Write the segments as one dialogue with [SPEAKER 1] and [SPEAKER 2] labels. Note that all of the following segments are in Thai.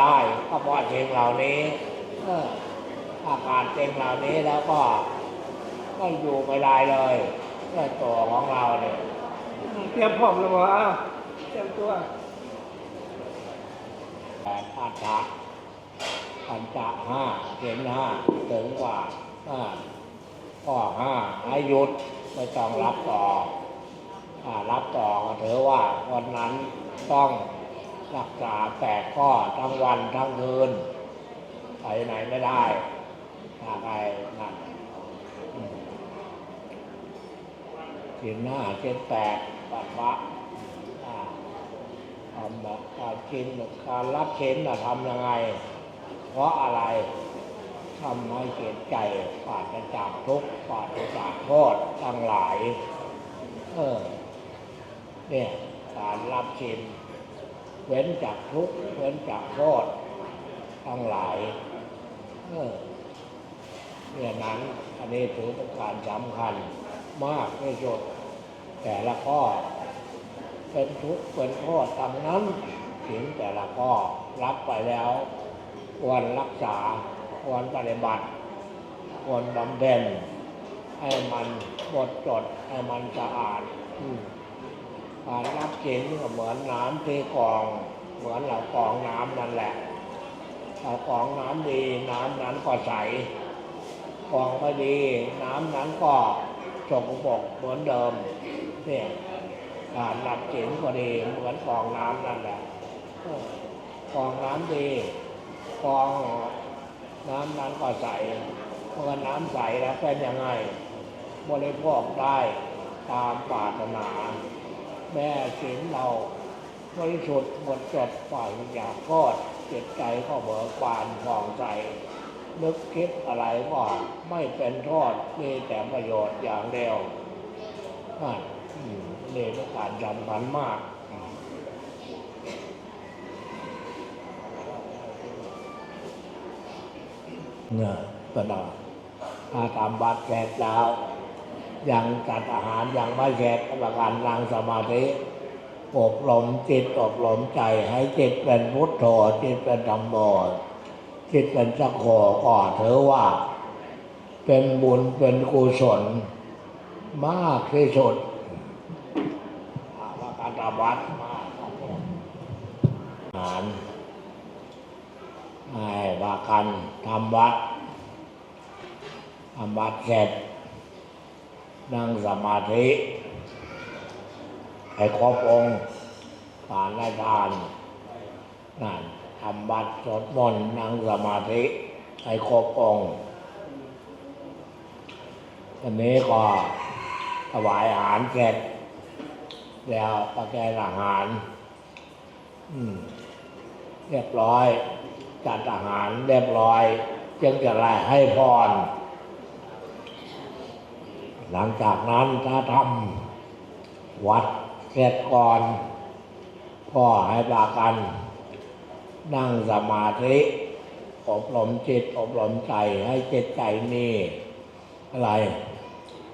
[SPEAKER 1] ได้ก็เพราะสิ่งเหล่านี้เอออาการสิ่งเหล่านี้แล้วก็ก็อยู่ไม่ได้เลยด้วยตัวของเราเนี่ย
[SPEAKER 2] เตรียมพร้อมแล้วบ่อ้าวเตรียมตัว
[SPEAKER 1] แปดอัฏฐะปัญจห้าเห็นห้าถึงกว่าห้าข้อห้าให้หยุดไม่ต้องรับต่อถ้ารับต่อก็ถือว่าวันนั้นต้อง รักษาแปดข้อทั้งวันทั้งคืนไปไหนไม่ได้ถ้าใครนั่นกินหน้าเจ็ดแปดปัดวะทำแบบการกินการรับเข็นน่ะทำยังไง เพราะอะไรทำให้เกิดใจปราศจากทุกข์ปราศจากโทษทั้งหลาย เออ เนี่ย การรับเข็น เว้นจากทุกข์เว้นจากโทษทั้งหลายเนี่ยนั้นอันนี้ถือเป็นการสำคัญมากที่สุดแต่ละข้อ เป็นทุกข์เป็นโทษทั้งนั้นถึงแต่ละข้อรับไปแล้วควรรักษาควรปฏิบัติควรบำเพ็ญให้มันหมดจดให้มันสะอาดอืม การรับกินก็เหมือนน้ำที่กอง เหมือนเรากองน้ำนั่นแหละถ้ากองน้ำดีน้ำนั้นก็ใสกองไม่ดี น้ำนั้นก็สกปรกเหมือนเดิมเนี่ยการรับเข็นก็ดีเหมือนกองน้ำนั่นแหละกองน้ำดีกองน้ำนั้นก็ใสเมื่อน้ำใสแล้วเป็นยังไงบริโภคได้ตามปรารถนา แม่ศีลเราบริสุทธิ์หมดจดฝ่ายอยากโทษจิตใจก็เบิกบานผ่องใสนึกคิดอะไรก็ไม่เป็นโทษมีแต่ประโยชน์อย่างเดียวอะอืมนี่เป็นการสำคัญมากเนี่ยก็ได้ถ้าทำบัตรเสร็จแล้ว ยังจัดอาหารยังไม่เสร็จกรรมการนั่งสมาธิอบรมจิตอบรมใจให้จิตเป็นพุทโธจิตเป็นธรรมโมจิตเป็นสักโฆก็ถือว่า เป็นบุญเป็นกุศลมากที่สุดว่าการทำวัดมาครับผมอาหารให้ว่ากันทำวัดทำวัดเสร็จ นั่งสมาธิให้ครบองค์ทานได้ทานนั่นทำวัดสดมนนั่งสมาธิให้ครบองค์อันนี้ก็ถวายอาหารเสร็จ แล้วประแกนอาหาร อืม เรียบร้อย จัดอาหารเรียบร้อย จึงจะไล่ให้พร หลังจากนั้นถ้าทำวัดเสร็จก่อนพ่อให้ปากัน นั่งสมาธิอบรมจิตอบรมใจให้จิตใจมีอะไร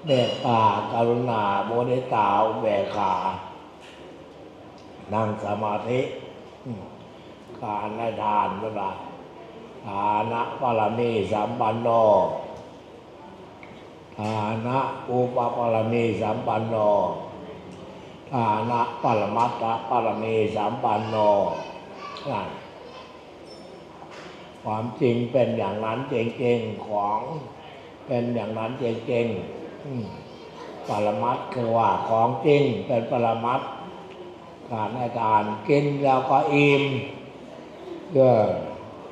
[SPEAKER 1] เมตตากรุณาโมนิตาอุเบกขา นั่งสมาธิการให้ทานเวลาฐานะปรมีสัมปันโน ฐานะอุปปรมีสัมปันโนฐานะปรมัตถปรมีสัมปันโนนั่นความจริงเป็นอย่างนั้นจริงๆของเป็นอย่างนั้นจริงๆปรมัตคือว่าของจริงเป็นปรมัตการให้ทานกินแล้วก็อิ่มก็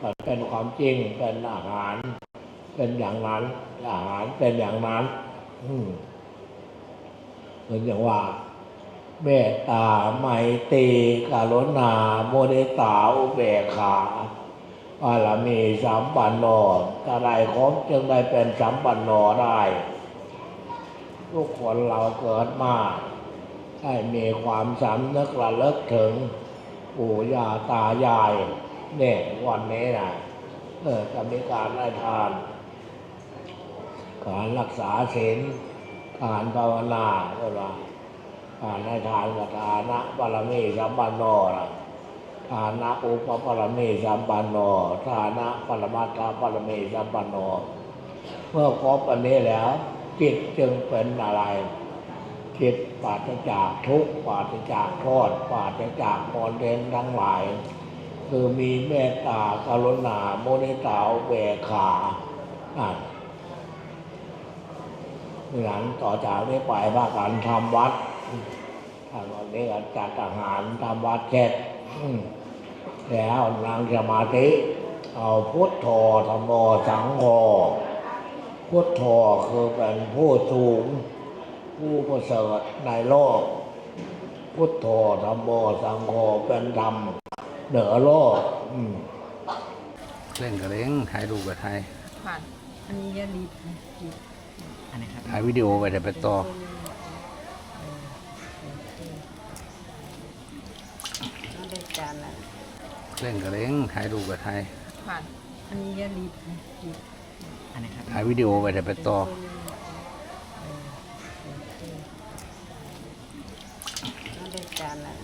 [SPEAKER 1] มันเป็นความจริงเป็นอาหาร เป็นอย่างนั้นอาหารเป็นอย่างนั้น อืมเหมือนอย่างว่าเมตตาไมตรีกรุณาโมเดตาอุเบกขาบารมีสัมปันโนถ้าได้ครบจึงได้เป็นสัมปันโนได้ทุกคนเราเกิดมาให้มีความสำนึกระลึกถึงปู่ย่าตายายเนี่ยวันนี้นะเออจะมีการให้ทาน การรักษาศีลการภาวนาก็ว่าการให้ทานกับทานะบารมีสัมปันโนล่ะฐานะอุปปรมีสัมปันโนฐานะปรมาตาปรมีสัมปันโนเมื่อครบอันนี้แล้วจิตจึงเป็นอะไรจิตปราศจากทุกข์ปราศจากโทษปราศจากมเด่นทั้งหลาย คือมีเมตตากรุณาโมนิตาอเบขาอะ หลังต่อจากนี้ไปภาคการทำวัดทางวันนี้ก็จัดอาหารทำวัดเสร็จอืมแล้วนั่งสมาธิเอาพุทโธธรรมโมสังโฆพุทโธคือเป็นผู้สูง ผู้ประเสริฐในโลก พุทโธธรรมโมสังโฆเป็นธรรมเหนือโลกอืม
[SPEAKER 3] เล่นกับเล้งถ่ายรูปกับถ่าย
[SPEAKER 4] ผ่านอันนี้ยาลีนะลี
[SPEAKER 5] อันนี้ครับ
[SPEAKER 3] ถ่ายวิดีโอไปแต่ไปต่อ
[SPEAKER 4] เอาได้จานแล้ว
[SPEAKER 3] เล่นกับเล้งถ่ายรูปกับถ่าย
[SPEAKER 4] ผ่านอันนี้ยาลีนะลี
[SPEAKER 5] อันนี้ครับ
[SPEAKER 3] ถ่ายวิดีโอไปแต่ไปต่อ
[SPEAKER 4] เอาได้จานแล้ว